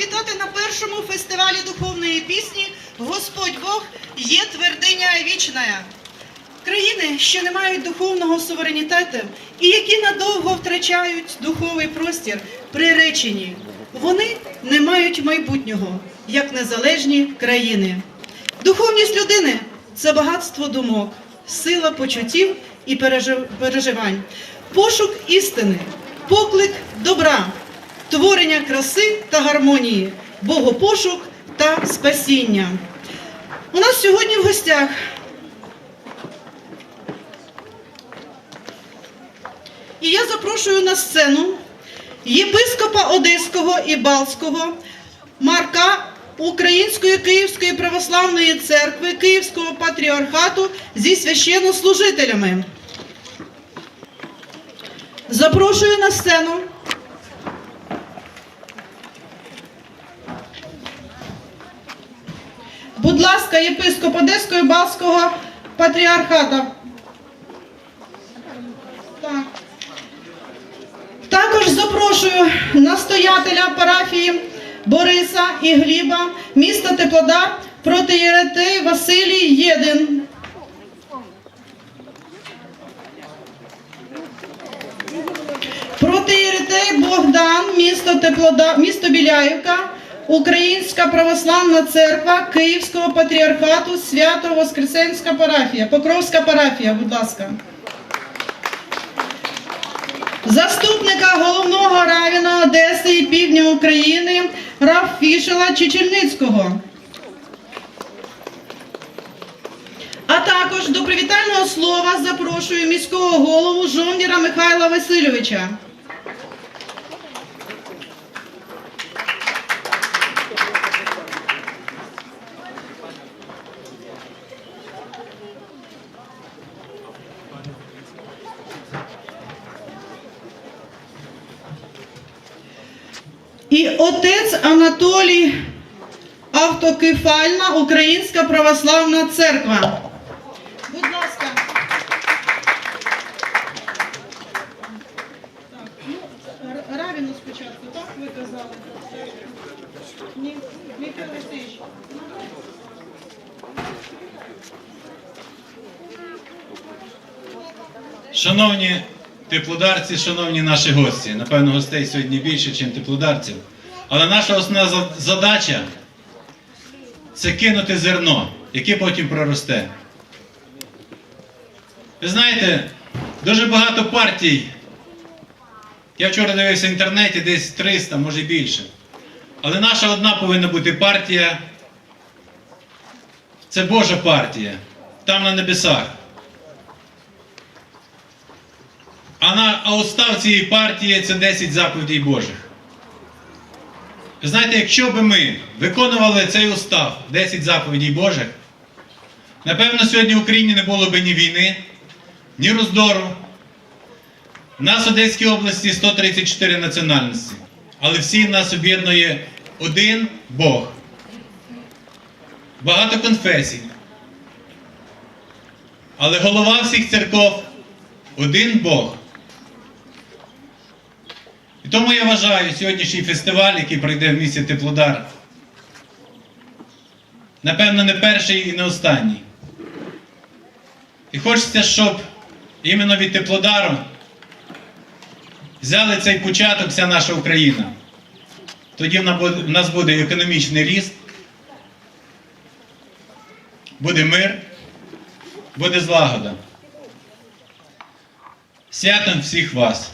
вітати на першому фестивалі духовної пісні Господь Бог є твердиня вічна. Країни, що не мають духовного суверенітету і які надовго втрачають духовий простір, приречені. Вони не мають майбутнього як незалежні країни. Духовність людини це багатство думок, сила почуттів і пережив- переживань, пошук істини, поклик добра, творення краси та гармонії, богопошук та спасіння. У нас сьогодні в гостях І я запрошую на сцену єпископа Одеського і Балського Марка Української Київської православної церкви Київського патріархату зі священнослужителями. Запрошую на сцену. Будь ласка, єпископ Одеського і Балського патріархата. Так. Також запрошую настоятеля парафії Бориса і Гліба, міста Теплодар, протиєретей Василій Єдин. Протиєретей Богдан, місто Теплодар, місто Біляївка, Українська православна церква Київського патріархату, Свято Воскресенська парафія, Покровська парафія, будь ласка. Заступника головного равіна Одеси і Півдня України Раф Фішела Чечельницького. А також до привітального слова запрошую міського голову Жовніра Михайла Васильовича. І отець Анатолій Автокефальна Українська православна церква. Будь ласка. Так, ну, Равіну спочатку, так ви казали? Ні, Михайло Васильович. Шановні теплодарці, шановні наші гості, напевно, гостей сьогодні більше, ніж теплодарців. Але наша основна задача це кинути зерно, яке потім проросте. Ви знаєте, дуже багато партій. Я вчора дивився в інтернеті, десь 300, може більше. Але наша одна повинна бути партія. Це Божа партія, там на небесах. А, на, а устав цієї партії це 10 заповідей Божих. Ви знаєте, якщо б ми виконували цей устав 10 заповідей Божих, напевно, сьогодні в Україні не було б ні війни, ні роздору. У нас в Одеській області 134 національності, але всі нас об'єднує один Бог. Багато конфесій. Але голова всіх церков один Бог. Тому я вважаю сьогоднішній фестиваль, який пройде в місті Теплодар, напевно, не перший і не останній. І хочеться, щоб іменно від Теплодару взяли цей початок вся наша Україна. Тоді в нас буде економічний ріст, буде мир, буде злагода. Святом всіх вас!